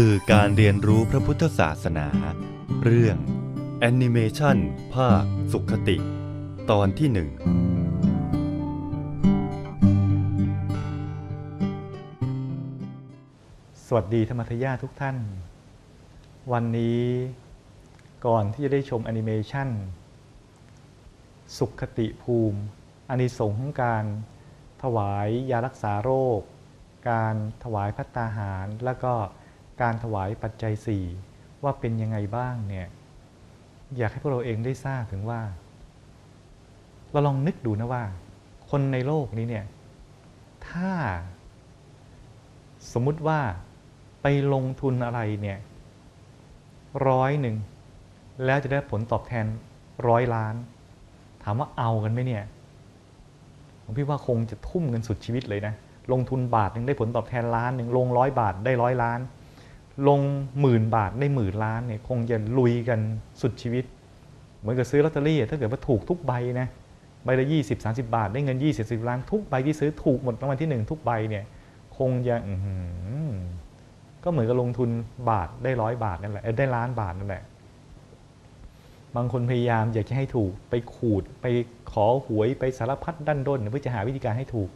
สื่อการเรียนรู้พระพุทธศาสนา เรื่องแอนิเมชันภาคสุขติ ตอนที่หนึ่งสวัสดีธรรมทายาทุกท่าน วันนี้ก่อนที่จะได้ชมแอนิเมชันสุขติภูมิอานิสงส์ของการถวายยารักษาโรค การถวายพัตตาหาร แล้วก็ การถวายปัจจัยสี่ว่าเป็นยังไงบ้างเนี่ยอยากให้พวกเราเองได้ทราบถึงว่า เราลองนึกดูนะว่า คนในโลกนี้เนี่ยถ้า สมมุติว่าไปลงทุนอะไรเนี่ยร้อยหนึ่งแล้วจะได้ผลตอบแทนร้อยล้าน ถามว่าเอากันไหมเนี่ยผมพี่ว่าคงจะทุ่มเงินสุดชีวิตเลยนะ ลงทุนบาทหนึ่งได้ผลตอบแทนล้านหนึ่งลงร้อยบาทได้ร้อยล้าน ลงหมื่นบาทได้หมื่นล้านเนี่ยคงจะลุยกันสุดชีวิต เหมือนกับซื้อลอตเตอรี่ถ้าเกิดว่าถูกทุกใบนะใบละยี่สิบสาสิบาท ได้เงินยี่สิบสิบล้านทุกใบที่ซื้อถูกหมดรางวัลที่หนึ่งทุกใบเนี่ยคงจะก็เหมือนกับลงทุนบาทได้ร้อยบาทนั่นแหละได้ล้านบาทนั่นแหละ บางคนพยายามอยากจะให้ถูกไปขูดไปขอหวยไปสารพัดดันด้นเพื่อจะหาวิธีการให้ถูก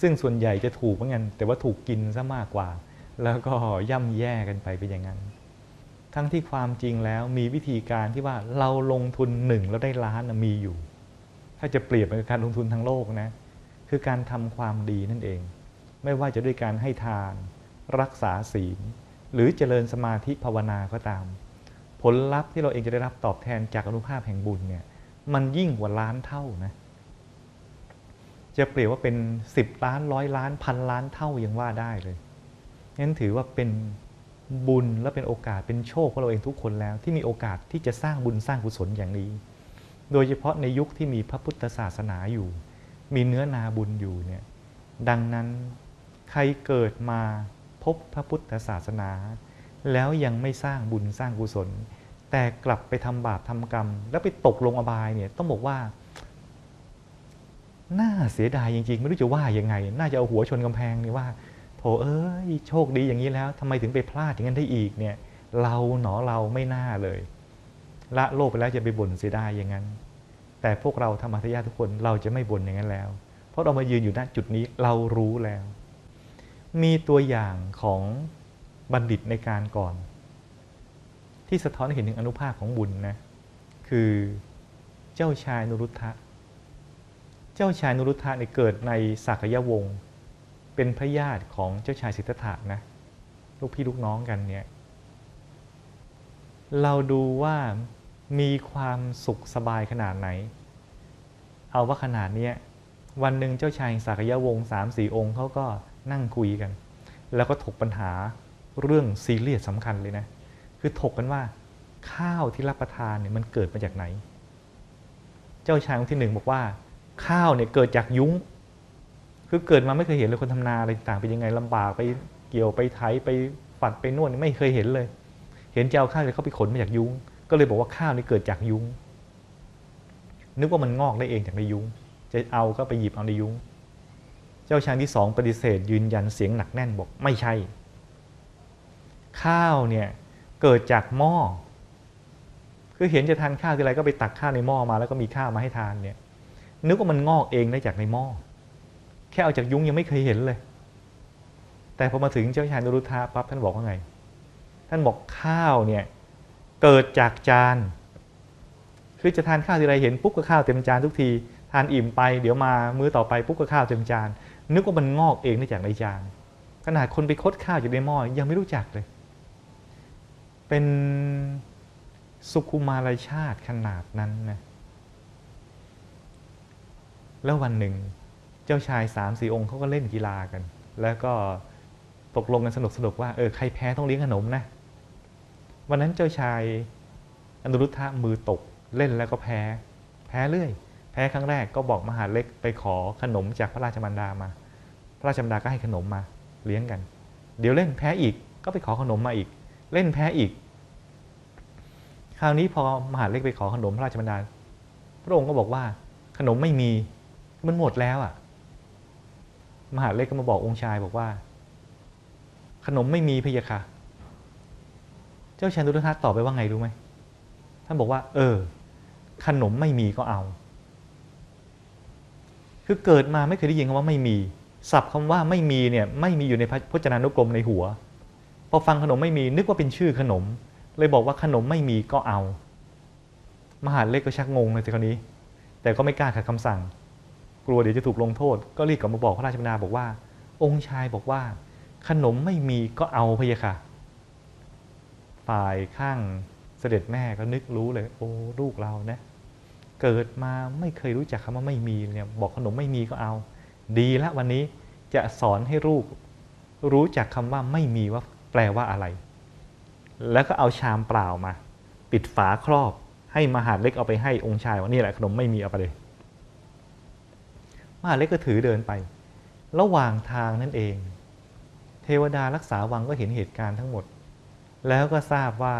ซึ่งส่วนใหญ่จะถูกเหมือนกันแต่ว่าถูกกินซะมากกว่า แล้วก็ย่ำแย่กันไปเป็นอย่างนั้น ทั้งที่ความจริงแล้วมีวิธีการที่ว่าเราลงทุนหนึ่งแล้วได้ล้านมีอยู่ ถ้าจะเปรียบเป็นการลงทุนทั้งโลกนะ คือการทำความดีนั่นเอง ไม่ว่าจะด้วยการให้ทาน รักษาศีล หรือเจริญสมาธิภาวนาก็ตาม ผลลัพธ์ที่เราเองจะได้รับตอบแทนจากอนุภาพแห่งบุญเนี่ย มันยิ่งกว่าล้านเท่านะจะเปรียบว่าเป็น 10 ล้านร้อยล้านพันล้านเท่ายังว่าได้เลย งั้นถือว่าเป็นบุญและเป็นโอกาสเป็นโชคของเราเองทุกคนแล้ว ที่มีโอกาสที่จะสร้างบุญสร้างกุศลอย่างนี้ โดยเฉพาะในยุคที่มีพระพุทธศาสนาอยู่ มีเนื้อนาบุญอยู่เนี่ยดังนั้นใครเกิดมาพบพระพุทธศาสนา แล้วยังไม่สร้างบุญสร้างกุศล แต่กลับไปทำบาปทำกรรม แล้วไปตกลงอบายเนี่ยต้องบอกว่า น่าเสียดายจริง ๆ ไม่รู้จะว่ายังไง น่าจะเอาหัวชนกำแพงนี่ว่า โถเอ้ยโชคดีอย่างนี้แล้วทำไมถึงไปพลาดอย่างนั้นได้อีกเนี่ยเราหนอเราไม่น่าเลย ละโลกไปแล้วจะไปบ่นเสียดายอย่างนั้น แต่พวกเราธรรมทายาททุกคนเราจะไม่บ่นอย่างนั้นแล้ว เพราะเรามายืนอยู่ณจุดนี้เรารู้แล้ว มีตัวอย่างของบัณฑิตในการก่อน ที่สะท้อนเห็นถึงอนุภาพของบุญนะคือเจ้าชายนุรุทธะ เจ้าชายนุรุทธะเนี่ยเกิดในสักยวงศ์ เป็นพระญาติของเจ้าชายสิทธัตถะนะลูกพี่ลูกน้องกันเนี่ยเราดูว่ามีความสุขสบายขนาดไหน เอาว่าขนาดเนี้ยวันหนึ่งเจ้าชายสักยวงศ์สามสี่องค์เขาก็นั่งคุยกัน แล้วก็ถกปัญหาเรื่องซีเรียสสำคัญเลยนะ คือถกกันว่า ข้าวที่รับประทานเนี่ยมันเกิดมาจากไหน เจ้าชายองค์ที่หนึ่งบอกว่า ข้าวเนี่ยเกิดจากยุ้ง คือเกิดมาไม่เคยเห็นเลยคนทำนาอะไรต่างเป็นยังไงลำบากไปเกี่ยวไปไถไปฝัดไปนวดไม่เคยเห็นเลย เห็นจะเอาข้าวเลยเขาไปขนมาจากยุ้ง ก็เลยบอกว่าข้าวนี่เกิดจากยุ้ง นึกว่ามันงอกได้เองจากในยุ้ง จะเอาก็ไปหยิบเอาในยุ้ง เจ้าชายที่สองปฏิเสธ ยืนยันเสียงหนักแน่นบอกไม่ใช่ ข้าวเนี่ยเกิดจากหม้อ คือเห็นจะทานข้าวทีไรก็ไปตักข้าวในหม้อมาแล้วก็มีข้าวมาให้ทานเนี่ย นึกว่ามันงอกเองได้จากในหม้อ แค่เอาจากยุ้งยังไม่เคยเห็นเลย แต่พอมาถึงเจ้าชายนรุธาปั๊บท่านบอกว่าไง ท่านบอกข้าวเนี่ยเกิดจากจาน คือจะทานข้าวทีไรเห็นปุ๊บก็ข้าวเต็มจานทุกที ทานอิ่มไปเดี๋ยวมามื้อต่อไปปุ๊บก็ข้าวเต็มจาน นึกว่ามันงอกเองได้จากในจาน ขนาดคนไปคดข้าวอยู่ในหม้อยังไม่รู้จักเลย เป็นสุขุมารชาติขนาดนั้นนะ แล้ววันหนึ่ง เจ้าชายสามสี่องค์เขาก็เล่นกีฬากัน แล้วก็ตกลงกันสนุกสนุกว่าเออใครแพ้ต้องเลี้ยงขนมนะวันนั้นเจ้าชายอนุรุทธะมือตกเล่นแล้วก็แพ้ แพ้เรื่อย แพ้ครั้งแรกก็บอกมหาเล็กไปขอขนมจากพระราชมารดามา พระราชมารดาก็ให้ขนมมาเลี้ยงกัน เดี๋ยวเล่นแพ้อีกก็ไปขอขนมมาอีก เล่นแพ้อีก คราวนี้พอมหาเล็กไปขอขนมพระราชมารดา พระองค์ก็บอกว่าขนมไม่มีมันหมดแล้วอะ มหาเล็กก็มาบอกองค์ชายบอกว่า ขนมไม่มีพะยะค่ะ เจ้าชายนุรุทธะตอบไปว่าไงรู้ไหมท่านบอกว่า เออ ขนมไม่มีก็เอา คือเกิดมาไม่เคยได้ยินคำว่าไม่มีศัพท์คำว่าไม่มีเนี่ยไม่มีอยู่ในพจนานุกรมในหัว พอฟังขนมไม่มีนึกว่าเป็นชื่อขนม เลยบอกว่าขนมไม่มีก็เอา มหาเล็กก็ชักงงเลยสิครานี้ แต่ก็ไม่กล้าขัดคำสั่ง กลัวเดี๋ยวจะถูกลงโทษ ก็รีบกลับมาบอกพระราชบิดาบอกว่า องค์ชายบอกว่า ขนมไม่มีก็เอาพะยะค่ะ ฝ่ายข้างเสด็จแม่ก็นึกรู้เลย โอ้ลูกเรานะ เกิดมาไม่เคยรู้จักคำว่าไม่มีเนี่ยบอกขนมไม่มีก็เอา ดีละวันนี้จะสอนให้ลูกรู้จักคำว่าไม่มีว่าแปลว่าอะไร แล้วก็เอาชามเปล่ามา ปิดฝาครอบให้มหาดเล็กเอาไปให้องค์ชายว่านี่แหละขนมไม่มีเอาไปเลย มหาเล็กก็ถือเดินไป ระหว่างทางนั่นเอง เทวดารักษาวังก็เห็นเหตุการณ์ทั้งหมด แล้วก็ทราบว่า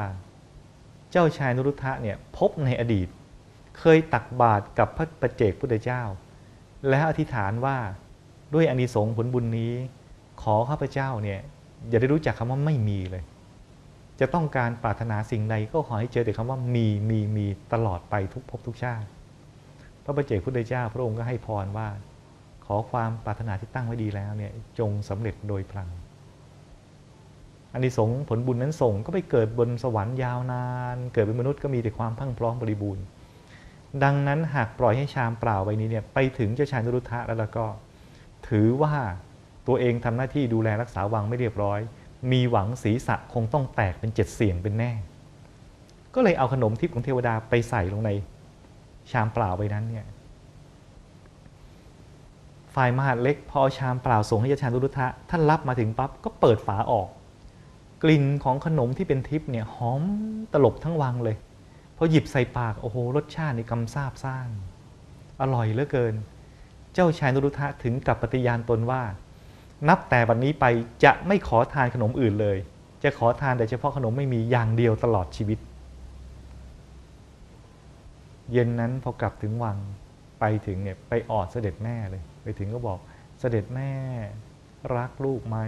เจ้าชายนรุทธะเนี่ยพบในอดีต เคยตักบาตรกับพระประเจกพุทธเจ้า แล้วอธิษฐานว่าด้วยอานิสงส์ผลบุญนี้ ขอข้าพเจ้าเนี่ยอย่าได้รู้จักคำว่าไม่มีเลย จะต้องการปรารถนาสิ่งใดก็ขอให้เจอแต่คำว่ามีมีมีตลอดไปทุกภพทุกชาติ พระประเจกพุทธเจ้า พระองค์ก็ให้พรว่า อความปรารถนาที่ตั้งไว้ดีแล้วเนี่ยจงสำเร็จโดยพลังอานิสงส์ผลบุญนั้นส่งก็ไปเกิดบนสวรรค์ยาวนาน เกิดเป็นมนุษย์ก็มีแต่ความพังพร้อมบริบูรณ์ ดังนั้นหากปล่อยให้ชามเปล่าใบนี้เนี่ยไปถึงเจ้าชายนรุทธะแล้วล้วก็ ถือว่าตัวเองทำหน้าที่ดูแลรักษาวังไม่เรียบร้อย มีหวังศีรษะคงต้องแตกเป็นเจ็ดเสียงเป็นแน่ ก็เลยเอาขนมทิพย์ของเทวดาไปใส่ลงในชามเปล่าใบนั้นเนี่ย ฝ่ายมหาดเล็กพอชามเปล่าส่งให้เจ้าชายนรุทธะท่านรับมาถึงปั๊บก็เปิดฝาออก กลิ่นของขนมที่เป็นทิพย์เนี่ยหอมตลบทั้งวังเลยพอหยิบใส่ปากโอ้โหรสชาตินี่กำซาบซ่านอร่อยเหลือเกิน เจ้าชายนรุทธะถึงกับปฏิญาณตนว่า นับแต่วันนี้ไปจะไม่ขอทานขนมอื่นเลย จะขอทานแต่เฉพาะขนมไม่มีอย่างเดียวตลอดชีวิต เย็นนั้นพอกลับถึงวัง ไปถึงเนี่ยไปออดเสด็จแม่เลย ไปถึงก็บอกเสด็จแม่รักลูกไหม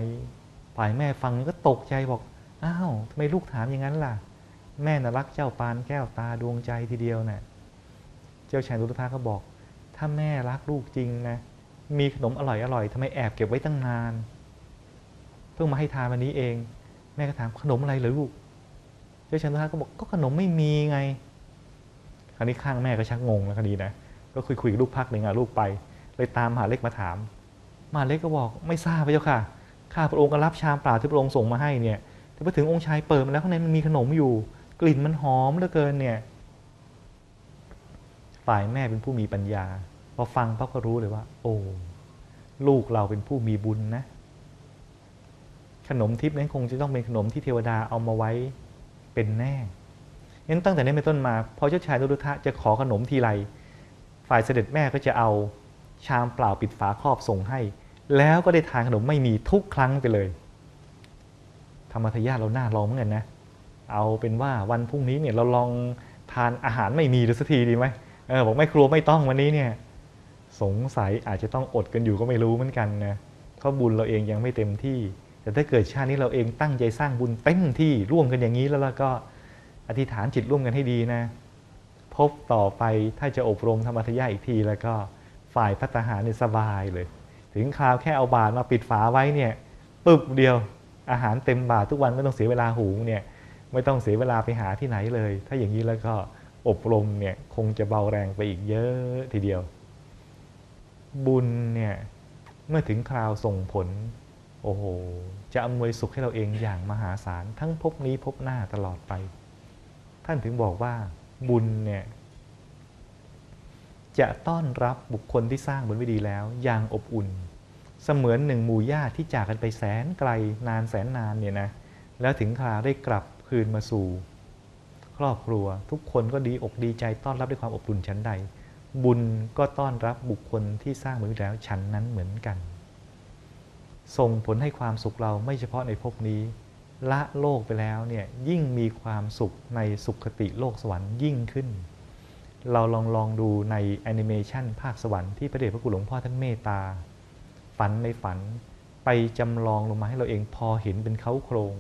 ฝ่ายแม่ฟังก็ตกใจบอกอ้าวทำไมลูกถามอย่างนั้นล่ะ แม่น่ะรักเจ้าปานแก้วตาดวงใจทีเดียวน่ะเจ้าชายรุทธาก็บอก ถ้าแม่รักลูกจริงนะมีขนมอร่อยอร่อยทำไมแอบเก็บไว้ตั้งนาน เพิ่งมาให้ทานวันนี้เอง แม่ก็ถามขนมอะไรเหรอลูก เจ้าชายรุทธาก็บอกก็ขนมไม่มีไงคราวนี้ข้างแม่ก็ชักงงแล้วคดีนะ ก็คุยคุยกับลูกพักหนึ่งอะลูกไป เลยตามมหาเล็กมาถามมหาเล็กก็บอกไม่ทราบพระเจ้าค่ะ ข้าพระองค์ก็รับชามเปล่าที่พระองค์ส่งมาให้เนี่ย แต่พอถึงองค์ชายเปิดมาแล้วข้างในมันมีขนมอยู่ กลิ่นมันหอมเหลือเกินเนี่ย ฝ่ายแม่เป็นผู้มีปัญญา พอฟังปั๊บก็รู้เลยว่า โอ้ลูกเราเป็นผู้มีบุญนะ ขนมทิพย์นั้นคงจะต้องเป็นขนมที่เทวดาเอามาไว้เป็นแน่งั้นตั้งแต่นี้เป็นต้นมาพอเจ้าชายนุรุทะจะขอขนมทีไร ฝ่ายเสด็จแม่ก็จะเอาชามเปล่าปิดฝาครอบส่งให้ แล้วก็ได้ทานขนมไม่มีทุกครั้งไปเลย ธรรมทายาทเราหน้าลองเหมือนกันนะ เอาเป็นว่าวันพรุ่งนี้เนี่ยเราลองทานอาหารไม่มีดูสักทีดีไหมเออบอกไม่ครัวไม่ต้องวันนี้เนี่ยสงสัยอาจจะต้องอดกันอยู่ก็ไม่รู้เหมือนกันนะเพราะบุญเราเองยังไม่เต็มที่ แต่ถ้าเกิดชาตินี้เราเองตั้งใจสร้างบุญเต็มที่ร่วมกันอย่างนี้แล้วเราก็อธิษฐานจิตร่วมกันให้ดีนะ พบต่อไปถ้าจะอบรมธรรมทายาทอีกทีแล้วก็ฝ่ายพัฒหารเนี่ยสบายเลย ถึงคราวแค่เอาบาตรมาปิดฝาไว้เนี่ยปึ๊บเดียวอาหารเต็มบาตรทุกวันไม่ต้องเสียเวลาหุงเนี่ยไม่ต้องเสียเวลาไปหาที่ไหนเลย ถ้าอย่างนี้แล้วก็อบรมเนี่ยคงจะเบาแรงไปอีกเยอะทีเดียว บุญเนี่ยเมื่อถึงคราวส่งผล โอ้โห จะอำนวยสุขให้เราเองอย่างมหาศาล ทั้งภพนี้ภพหน้าตลอดไป ท่านถึงบอกว่า บุญเนี่ยจะต้อนรับบุคคลที่สร้างบุญไว้ดีแล้ว อย่างอบอุ่น เสมือนหนึ่งหมู่ญาติที่จากกันไปแสนไกลนานแสนนานเนี่ยนะแล้วถึงคราได้กลับคืนมาสู่ ครอบครัวทุกคนก็ดีอกดีใจต้อนรับด้วยความอบอุ่นชั้นใด บุญก็ต้อนรับบุคคลที่สร้างบุญแล้วชั้นนั้นเหมือนกัน ส่งผลให้ความสุขเราไม่เฉพาะในภพนี้ ละโลกไปแล้วเนี่ยยิ่งมีความสุขในสุขติโลกสวรรค์ยิ่งขึ้น เราลองลองดูในแอนิเมชันภาคสวรรค์ที่พระเดชพระคุณหลวงพ่อท่านเมตตา ฝันในฝันไปจำลองลงมาให้เราเองพอเห็นเป็นเขาโครง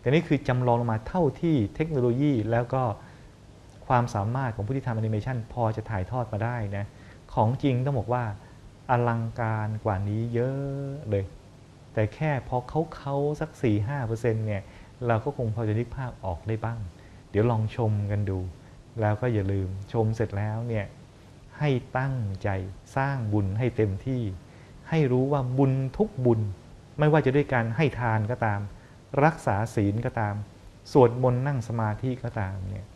แต่นี่คือจำลองลงมาเท่าที่เทคโนโลยีแล้วก็ความสามารถของผู้ที่ทำแอนิเมชันพอจะถ่ายทอดมาได้นะของจริงต้องบอกว่าอลังการกว่านี้เยอะเลย แต่แค่พอเขาเขาสัก 4-5%เนี่ยเราก็คงพอจะนึกภาพออกได้บ้าง เดี๋ยวลองชมกันดู แล้วก็อย่าลืมชมเสร็จแล้วเนี่ยให้ตั้งใจสร้างบุญให้เต็มที่ ให้รู้ว่าบุญทุกบุญ ไม่ว่าจะด้วยการให้ทานก็ตาม รักษาศีลก็ตาม สวดมนต์นั่งสมาธิก็ตามเนี่ย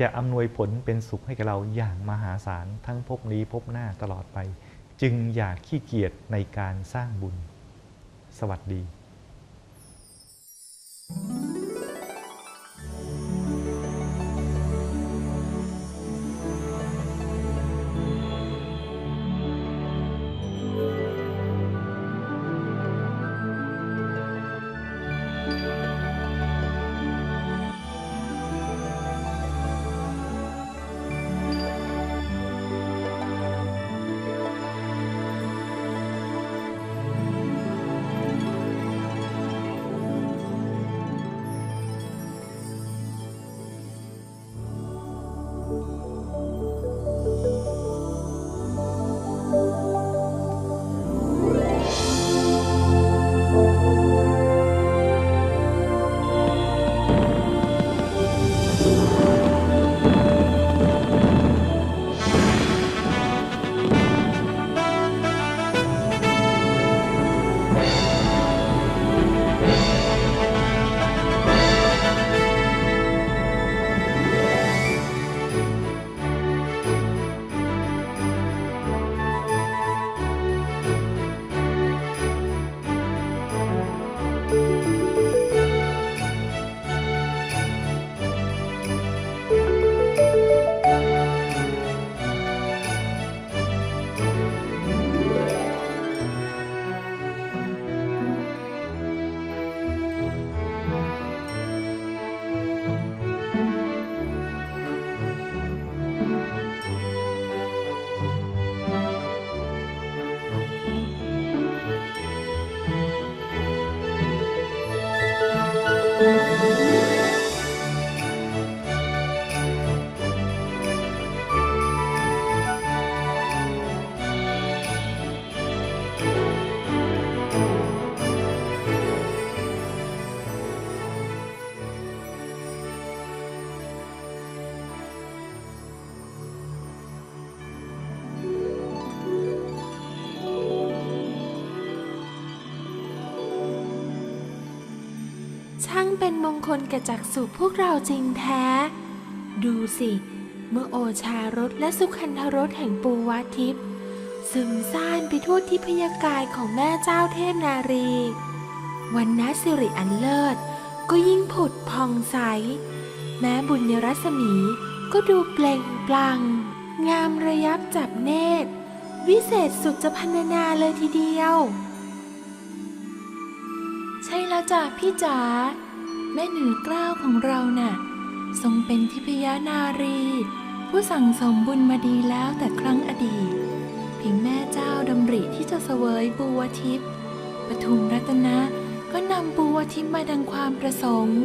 จะอำนวยผลเป็นสุขให้กับเราอย่างมหาศาลทั้งภพนี้ภพหน้าตลอดไป จึงอย่าขี้เกียจในการสร้างบุญ สวัสดีช่า เป็นมงคลแก่จักษุพวกเราจริงแท้ ดูสิ เมื่อโอชารสและสุขันธรสแห่งปูวาทิพย์ซึมซ่านไปทั่วทิพยากายของแม่เจ้าเทพนารี วันนสิริอันเลิศ ก็ยิ่งผุดพองใส แม้บุญยรัศมีก็ดูเปล่งปลั่งงามระยับจับเนตร วิเศษสุดจะพันนาเลยทีเดียว ใช่แล้วจ้ะพี่จ๋า แม่หนือกล้าวของเราน่ะ ทรงเป็นทิพยานารี ผู้สั่งสมบุญมาดีแล้วแต่ครั้งอดีตเพียงแม่เจ้าดำริที่จะเสวยบัวทิพย์ปทุมรัตนะก็นำบัวทิพย์มาดังความประสงค์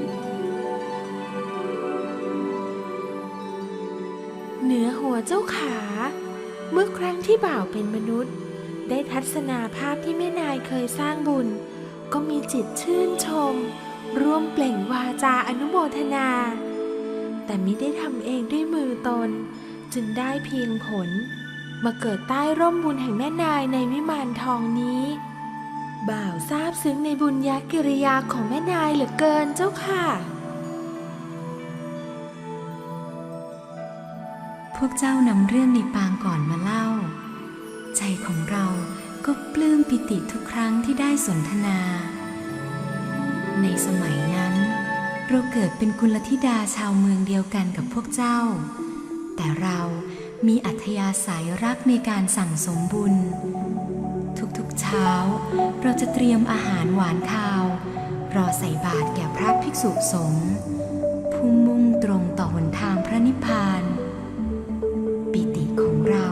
เหนือหัวเจ้าขา เมื่อครั้งที่บ่าวเป็นมนุษย์ ได้ทัศนาภาพที่แม่นายเคยสร้างบุญ ก็มีจิตชื่นชม ร่วมเปล่งวาจาอนุโมทนา แต่ไม่ได้ทำเองด้วยมือตน จึงได้เพียงผล มาเกิดใต้ร่มบุญแห่งแม่นายในวิมานทองนี้ บ่าวทราบซึ้งในบุญญากิริยาของแม่นายเหลือเกินเจ้าค่ะ พวกเจ้านำเรื่องในปางก่อนมาเล่า ใจของเราก็ปลื้มปิติทุกครั้งที่ได้สนทนา ในสมัยนั้น เราเกิดเป็นกุลธิดาชาวเมืองเดียวกันกับพวกเจ้า แต่เรามีอัธยาศัยรักในการสั่งสมบุญ ทุกๆเช้า เราจะเตรียมอาหารหวานคาว รอใส่บาตรแก่พระภิกษุสงฆ์ผู้มุ่งตรงต่อหนทางพระนิพพาน ปิติของเรา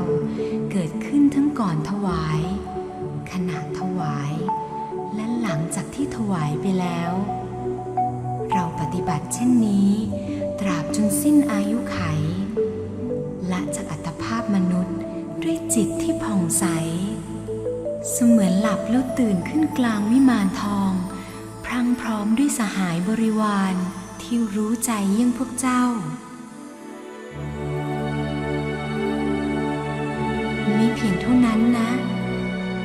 เกิดขึ้นทั้งก่อนถวาย ขณะถวาย และหลังจากที่ถวายไปแล้ว เราปฏิบัติเช่นนี้ ตราบจนสิ้นอายุไขละจากอัตภาพมนุษย์ด้วยจิตที่ผ่องใส เสมือนหลับแล้วตื่นขึ้นกลางวิมานทอง พรั่งพร้อมด้วยสหายบริวารที่รู้ใจเยี่ยงพวกเจ้าไม่เพียงเท่านั้นนะ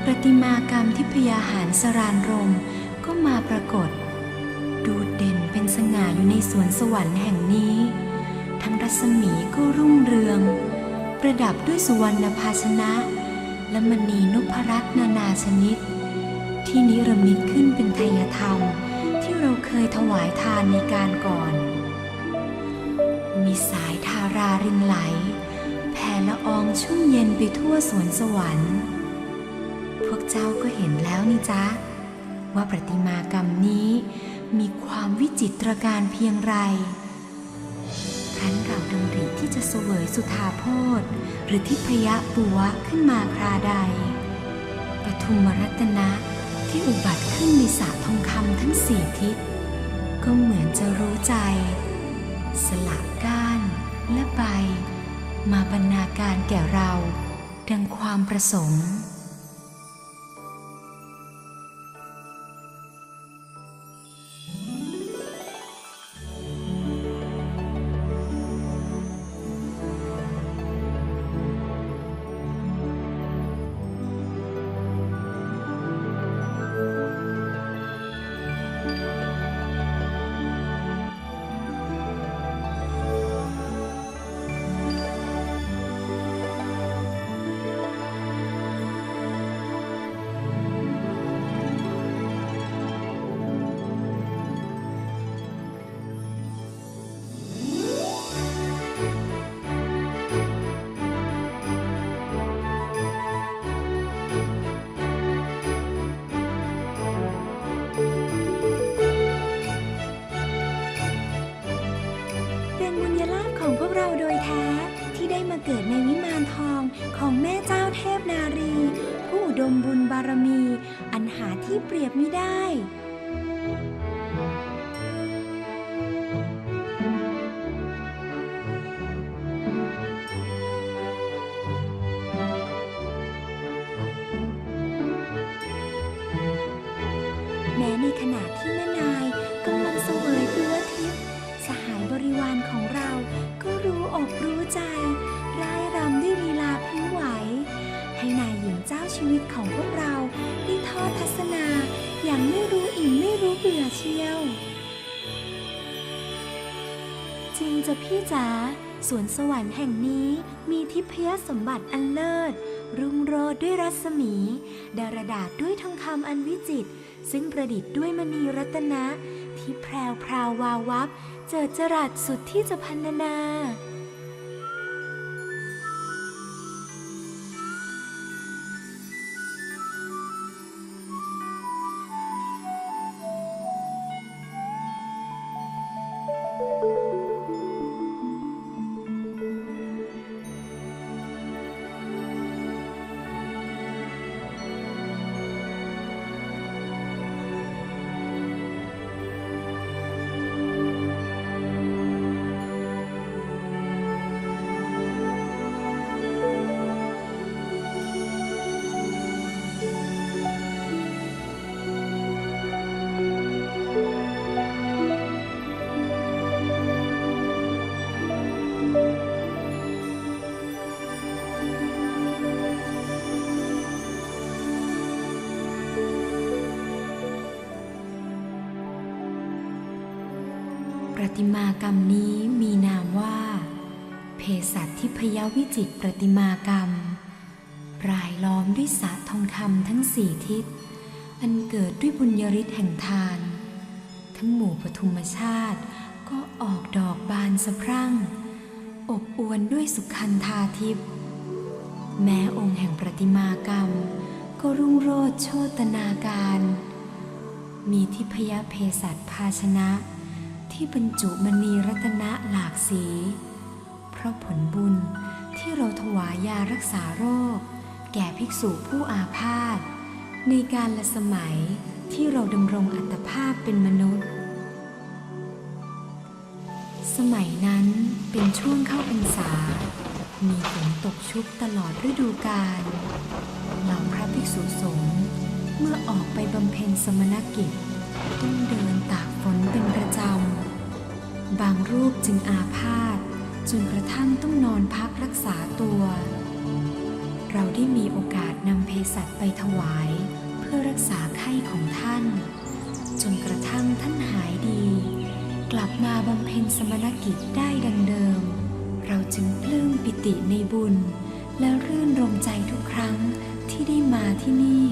ประติมากรรมที่พยาหารสรานรมก็มาปรากฏ ดูเด่นเป็นสง่าอยู่ในสวนสวรรค์แห่งนี้ ทั้งรัศมีก็รุ่งเรือง ประดับด้วยสุวรรณภาชนะ และมณีนพรัตน์นานาชนิด ที่นิรมิตขึ้นเป็นไทยธรรมที่เราเคยถวายทานในการก่อน มีสายทารารินไหล แผ่ละอองชุ่มเย็นไปทั่วสวนสวรรค์ วกเจ้าก็เห็นแล้วนี่จ๊ะ ว่าประติมากรรมนี้มีความวิจิตรการเพียงไรครั้นเราดำริที่จะเสวยสุธาโพธหรือทิพยะปุวขึ้นมาคราใด ปทุมรัตนะที่อุบัติขึ้นในสระทองคำทั้งสี่ทิศ ก็เหมือนจะรู้ใจ สลักก้านและใบ มาบรรณาการแก่เรา ดังความประสงค์ โดยแท้ที่ได้มาเกิดในวิมานทองของแม่เจ้าเทพนารี ผู้อุดมบุญบารมี อันหาที่เปรียบไม่ได้แม้ในขณะ สวรรค์แห่งนี้มีทิพยสมบัติอันเลิศ รุ่งโรจน์ด้วยรัศมี ดารดาษด้วยทองคำอันวิจิตรซึ่งประดิษฐ์ด้วยมณีรัตนะ ที่แพรวพราววาววับ เจิดจรัสสุดที่จะพันนานา ติมากรรมนี้มีนามว่าเพสัตทิพยวิจิตรประติมากรรม รายล้อมด้วยสระทองคำทั้งสี่ทิศ อันเกิดด้วยบุญยริศแห่งทาน ทั้งหมู่ปฐุมชาติก็ออกดอกบานสะพรั่ง อบอวลด้วยสุขันธาทิพย์แม้องค์แห่งประติมากรรม ก็รุ่งโรจน์โชตนาการ มีทิพยเพสัตภาชนะ ที่บรรจุมณีรัตนะหลากสี เพราะผลบุญที่เราถวายยารักษาโรค แก่ภิกษุผู้อาพาธในการละสมัยที่เราดำรงอัตภาพเป็นมนุษย์ สมัยนั้นเป็นช่วงเข้าพรรษา มีฝนตกชุกตลอดฤดูกาลเหล่าพระภิกษุสงฆ์เมื่อออกไปบำเพ็ญสมณกิจ ต้องเดินตากฝนเป็นประจำ บางรูปจึงอาพาธจนกระทั่งต้องนอนพักรักษาตัว เราได้มีโอกาสนำเภสัชไปถวาย เพื่อรักษาไข้ของท่าน จนกระทั่งท่านหายดี กลับมาบำเพ็ญสมณกิจได้ดังเดิม เราจึงปลื้มปิติในบุญ และรื่นรมใจทุกครั้งที่ได้มาที่นี่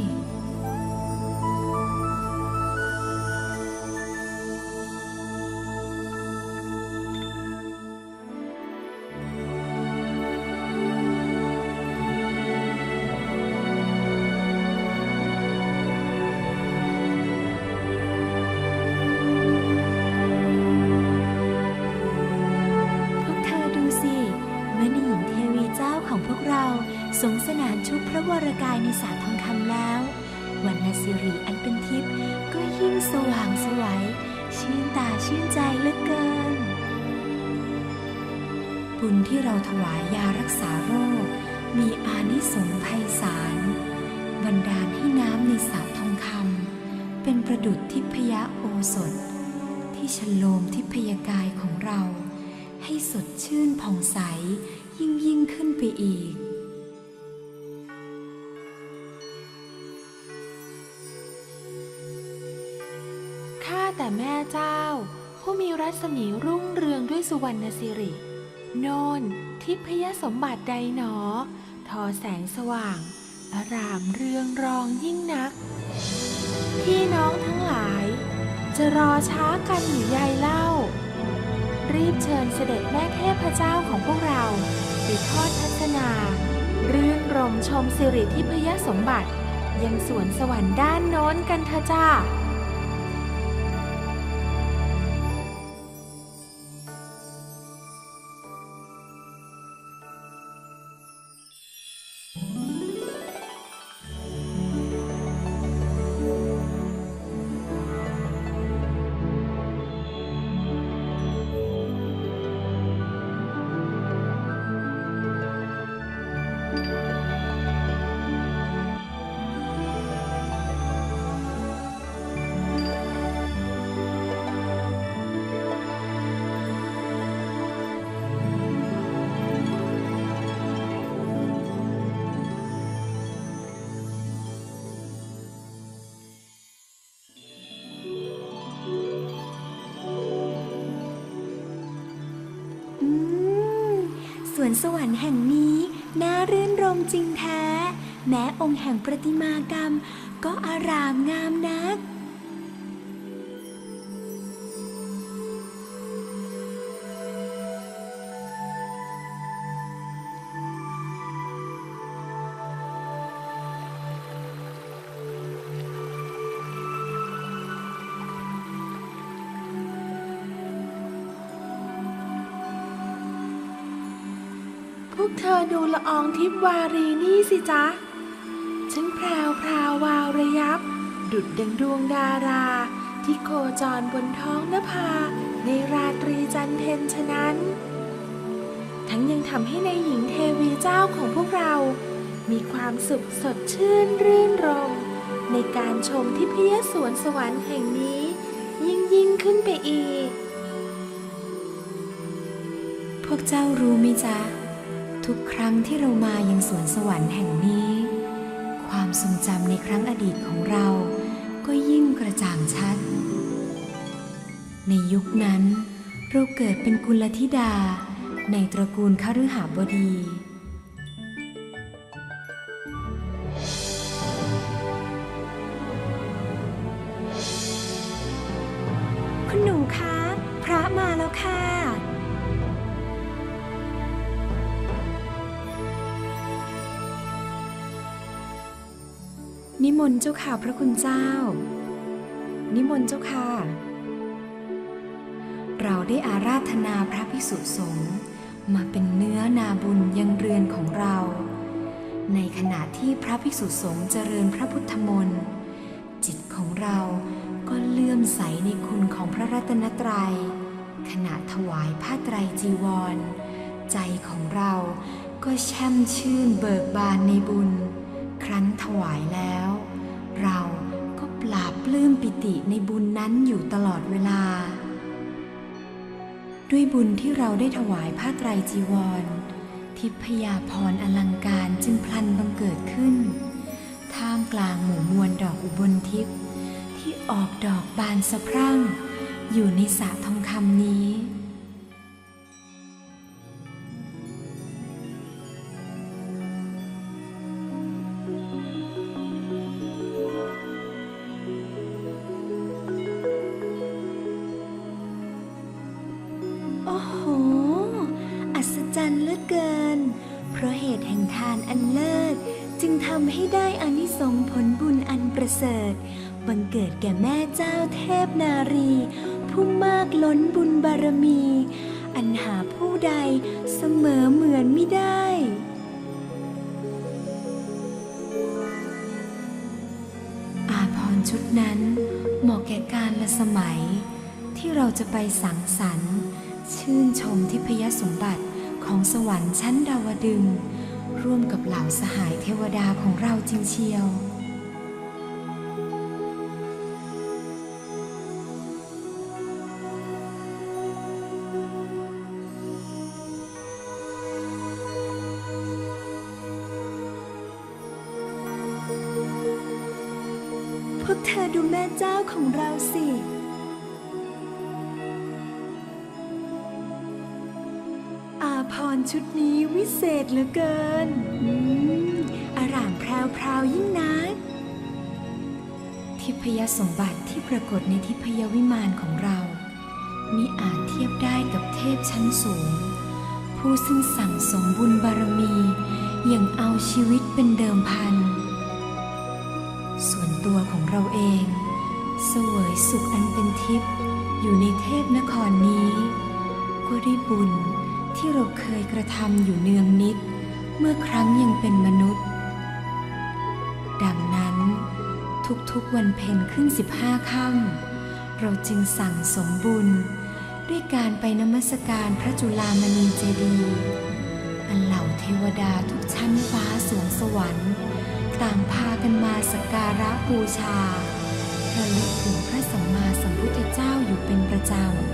สงสนานชุบพระวรกายในสาทองคำแล้ววันนสิริอันเป็นทิพย์ก็ยิ่งสว่างสวยชื่นตาชื่นใจเหลือเกิน บุญที่เราถวายยารักษาโรค มีอานิสงส์ไพศาลบันดาลให้น้ำในสระทองคำเป็นประดุจทิพยโอสถ ที่ชโลมทิพยกายของเรา ให้สดชื่นผ่องใสยิ่งยิ่งขึ้นไปอีก เจ้า ผู้มีรัศมีรุ่งเรืองด้วยสุวรรณสิริ โนนทิพยสมบัติใดหนอ ทอแสงสว่าง อารามเรืองรองยิ่งนัก พี่น้องทั้งหลาย จะรอช้ากันอยู่ใยเล่า รีบเชิญเสด็จแม่เทพเจ้าของพวกเราไปทอดทัศนารื่นรมชมสิริทิพยสมบัติ ยังสวนสวรรค์ด้านโน้นกันเถอะจ้า วนสวรรค์แห่งนี้น่ารื่นรมจริงแท้ แม้องค์แห่งประติมากรรมก็อารามงามนัก ละอองทิพวารีนี่สิจ๊ะฉันแพรวพราววาวระยับ ดุดดังดวงดารา ที่โคจรบนท้องนภา ในราตรีจันเพ็ญฉะนั้น ทั้งยังทำให้ในหญิงเทวีเจ้าของพวกเรา มีความสุขสดชื่นรื่นรม ในการชมทิพยสวนสวรรค์แห่งนี้ ยิ่งยิ่งขึ้นไปอีก พวกเจ้ารู้ไหมจ๊ะ ทุกครั้งที่เรามายังสวนสวรรค์แห่งนี้ ความทรงจำในครั้งอดีตของเราก็ยิ่งกระจ่างชัด ในยุคนั้น เราเกิดเป็นกุลธิดา ในตระกูลคฤหบดี นิมนต์เจ้าค่ะพระคุณเจ้า นิมนต์เจ้าค่ะ เราได้อาราธนาพระภิกษุสงฆ์มาเป็นเนื้อนาบุญยังเรือนของเรา ในขณะที่พระภิกษุสงฆ์เจริญพระพุทธมนต์จิตของเราก็เลื่อมในคุณของพระรัตนตรัย ขณะถวายผ้าไตรจีวร ใจของเราก็แช่มชื่นเบิกบานในบุญ ครั้นถวายแล้ว เราก็ปราบปลื้มปิติในบุญนั้นอยู่ตลอดเวลา ด้วยบุญที่เราได้ถวายผ้าไตรจีวร ทิพยาพรอลังการจึงพลันบังเกิดขึ้น ท่ามกลางหมู่มวลดอกอุบลทิพย์ที่ออกดอกบานสะพรั่ง อยู่ในสระทองคำนี้ารมี อันหาผู้ใดเสมอเหมือนไม่ได้ อาพรชุดนั้นเหมาะแก่การละสมัย ที่เราจะไปสังสรรค์ ชื่นชมทิพยสมบัติของสวรรค์ชั้นดาวดึง ร่วมกับเหล่าสหายเทวดาของเราจริงเชียว ม่เจ้าของเราสิ อาพรชุดนี้วิเศษเหลือเกิน อืมอร่ามแพรวๆยิ่งนัก ทิพยสมบัติที่ปรากฏในทิพยวิมานของเรามิอาจเทียบได้กับเทพชั้นสูง ผู้ซึ่งสั่งสมบุญบารมี อย่างเอาชีวิตเป็นเดิมพัน ส่วนตัวของเราเอง สุขอันเป็นทิพย์อยู่ในเทพนครนี้ ก็ได้บุญที่เราเคยกระทำอยู่เนืองนิด เมื่อครั้งยังเป็นมนุษย์ ดังนั้นทุกๆวันเพ็ญขึ้นสิบห้าค่ำเราจึงสั่งสมบุญ ด้วยการไปนมัสการพระจุลามณีเจดีย์อันเหล่าเทวดาทุกชั้นฟ้าสวงสวรรค์ ต่างพากันมาสักการะบูชา ระลึกถึงพระสัมมาสัมพุทธเจ้าอยู่เป็นประจำ